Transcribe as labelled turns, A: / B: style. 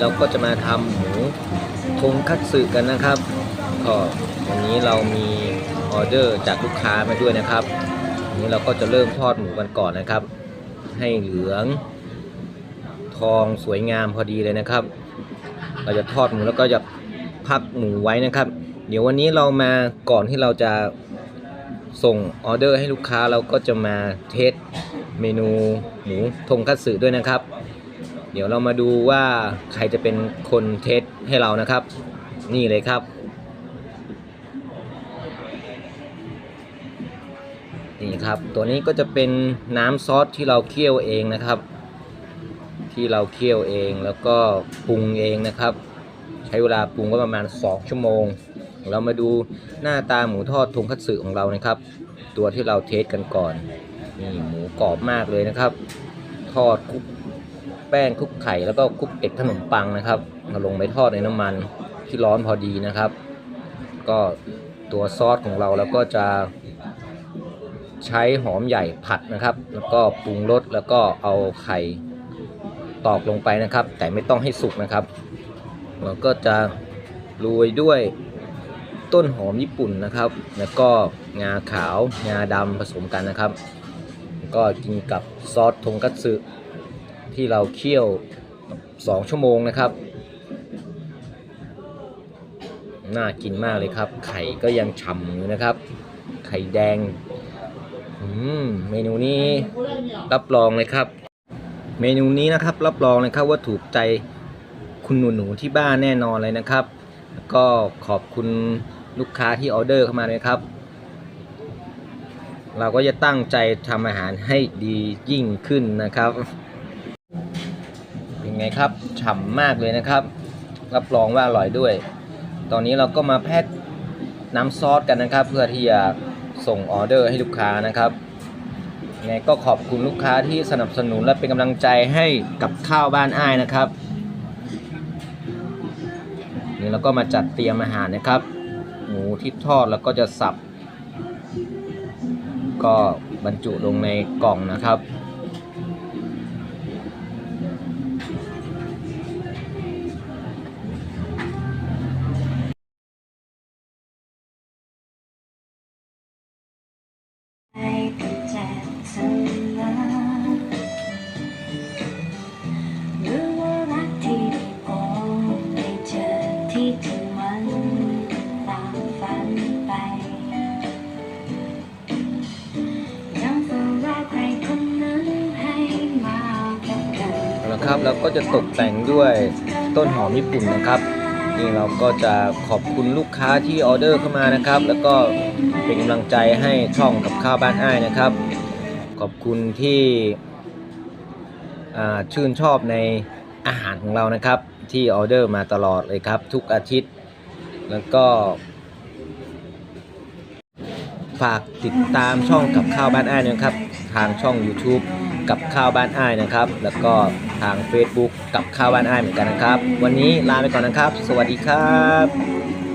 A: เราก็จะมาทำหมูทงคัตสึกันนะครับก็วันนี้เรามีออเดอร์จากลูกค้ามาด้วยนะครับวันนี้เราก็จะเริ่มทอดหมูกันก่อนนะครับ ให้เหลือง ทองสวยงามพอดีเลยนะครับ เราจะทอดหมูแล้วก็จะพักหมูไว้นะครับ เดี๋ยววันนี้เรามาก่อนที่เราจะส่งออเดอร์ให้ลูกค้าเราก็จะมาเทสเมนูหมูทงคัตสึด้วยนะครับ เดี๋ยวเรามาดูว่าใครจะเป็นคนเทสให้เรานะครับ นี่เลยครับ นี่ครับตัวนี้ก็จะเป็นน้ำซอสที่เราเคี่ยวเองนะครับ ที่เราเคี่ยวเองแล้วก็ปรุงเองนะครับ ใช้เวลาปรุงก็ประมาณ 2 ชั่วโมง เรามาดูหน้าตาหมูทอดทงคัตสึของเรานะครับ ตัวที่เราเทสกันก่อนนี่หมูกรอบมากเลยนะครับ ทอดคุก แป้งคลุกไข่แล้วก็คลุกเกล็ดขนมปังนะครับมาลงไปทอดในน้ำมันที่ร้อนพอดีนะครับ ก็ตัวซอสของเราแล้วก็จะใช้หอมใหญ่ผัดนะครับ แล้วก็ปรุงรสแล้วก็เอาไข่ตอกลงไปนะครับ แต่ไม่ต้องให้สุกนะครับเราก็จะโรยด้วยต้นหอมญี่ปุ่นนะครับ แล้วก็งาขาวงาดำผสมกันนะครับ ก็กินกับซอสทงคัตสึ ที่เราเคี่ยว 2 ชั่วโมงนะครับ น่ากินมากเลยครับ ไข่ก็ยังฉ่ำอยู่นะครับ ไข่แดงมเมนูนี้รับรองเลยครับ เมนูนี้นะครับรับรองเลยครับว่าถูกใจคุณหนูหนูที่บ้านแน่นอนเลยนะครับ ก็ขอบคุณลูกค้าที่ออเดอร์เข้ามาเลยครับ เราก็จะตั้งใจทำอาหารให้ดียิ่งขึ้นนะครับ ไงครับฉ่ำมากเลยนะครับ รับรองว่าอร่อยด้วย ตอนนี้เราก็มาแพ็คน้ำซอสกันนะครับ เพื่อที่จะส่งออเดอร์ให้ลูกค้านะครับไงก็ขอบคุณลูกค้าที่สนับสนุนและเป็นกำลังใจให้กับข้าวบ้านอ้ายนะครับนี่เราก็มาจัดเตรียมอาหารนะครับ หมูที่ทอดแล้วก็จะสับ ก็บรรจุลงในกล่องนะครับ
B: ครับ
A: แล้วก็จะตกแต่งด้วยต้นหอมญี่ปุ่นนะครับ นี่เราก็จะขอบคุณลูกค้าที่ออเดอร์เข้ามานะครับ แล้วก็เป็นกำลังใจให้ช่องกับข้าวบ้านอ้ายนะครับ ขอบคุณที่ชื่นชอบในอาหารของเรานะครับ ที่ออเดอร์มาตลอดเลยครับ ทุกอาทิตย์ แล้วก็ ฝากติดตามช่องกับข้าวบ้านอ้ายนะครับ ทางช่อง YouTube กับข้าวบ้านอ้ายนะครับ แล้วก็ทาง Facebook กับข้าวบ้านอ้ายเหมือนกันนะครับ วันนี้ลาไปก่อนนะครับ สวัสดีครับ